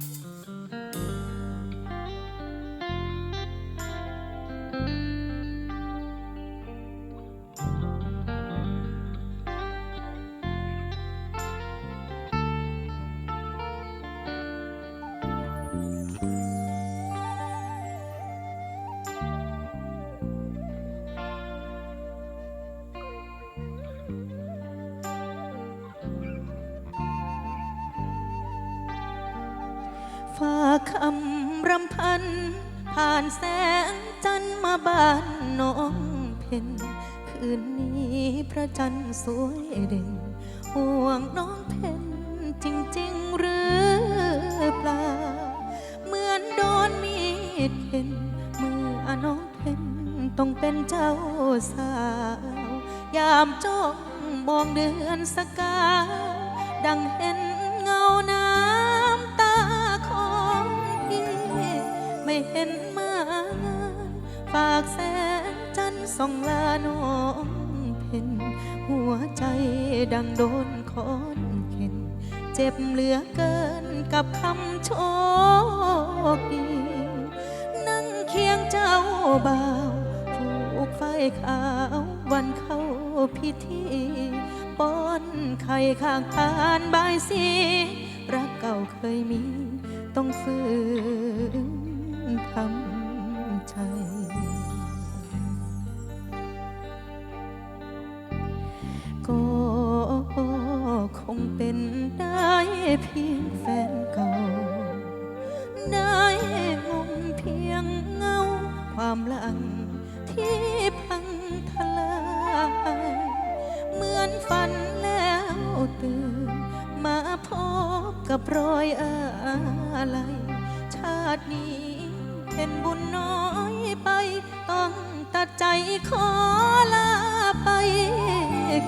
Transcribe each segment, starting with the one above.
ฝ คำรำพัน ผ่านแสงจันทร์มาบ้านน้องเพนคืนนี้พระจันทร์สวยเด่น ห่วงน้องเพนจริง ๆ หรือเปล่า เหมือนโดนมีดเห็นเมื่อน้องเพนต้องเป็นเจ้าสาว ยามจ้องมองเดือนสกา ดังเห็น ดังโดนคอนเข็น เจ็บเหลือเกินกับคำโชคดี นั่งเคียงเจ้าบ่าวผูกไฟขาววันเข้าพิธีป้อนไข่ข้างทานบายสีรักเก่าเคยมี ต้องฝืนทำใจก็ เพียงแฟนเก่า ได้งมเพียงเงา ความหลังที่พังทลายเหมือนฝันแล้วตื่น มาพบกับรอยอะไร ชาตินี้เป็นบุญน้อยไปต้องตัดใจขอลาไป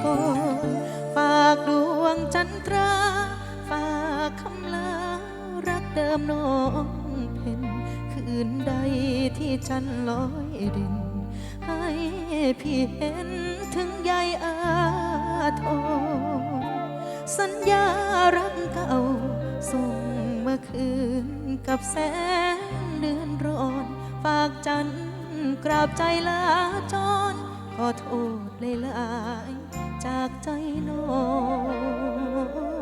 ก่อน ฝากดวงจันทรา ฝากคำลารักเดิมน้องเพนคืนใดที่ฉันลอยเด่น ให้พี่เห็นถึงใยอาทรสัญญารักเก่า ส่งเมื่อคืนกับแสงเดือนร้อน ฝากจันกราบใจลาจรขอโทษหลายจากใจน้อง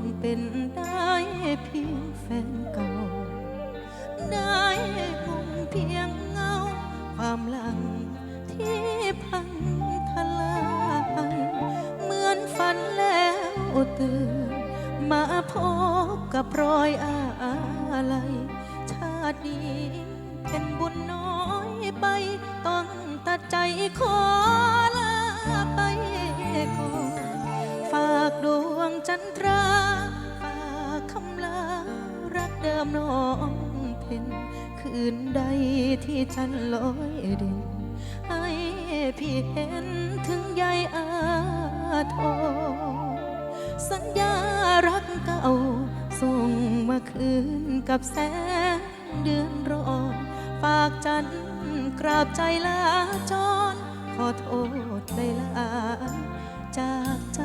งเป็นได้เพียงแฟนเก่า ได้คงเพียงเงา ความหลังที่พังทลายเหมือนฝันแล้วตื่นมาพบกับรอยอะไรชาตินี้เป็นบุญน้อยไป ต้องตัดใจขอลาไปก่อนฝากดวงจันทรา รักเดิมน้องเพ็นคืนใดที่ฉันลอยเด่นให้พี่เห็นถึงใยอาทรสัญญารักเก่า ส่งมาคืนกับแสงเดือนร้อนฝากจันกราบใจลาจรขอโทษได้ลาจากใจ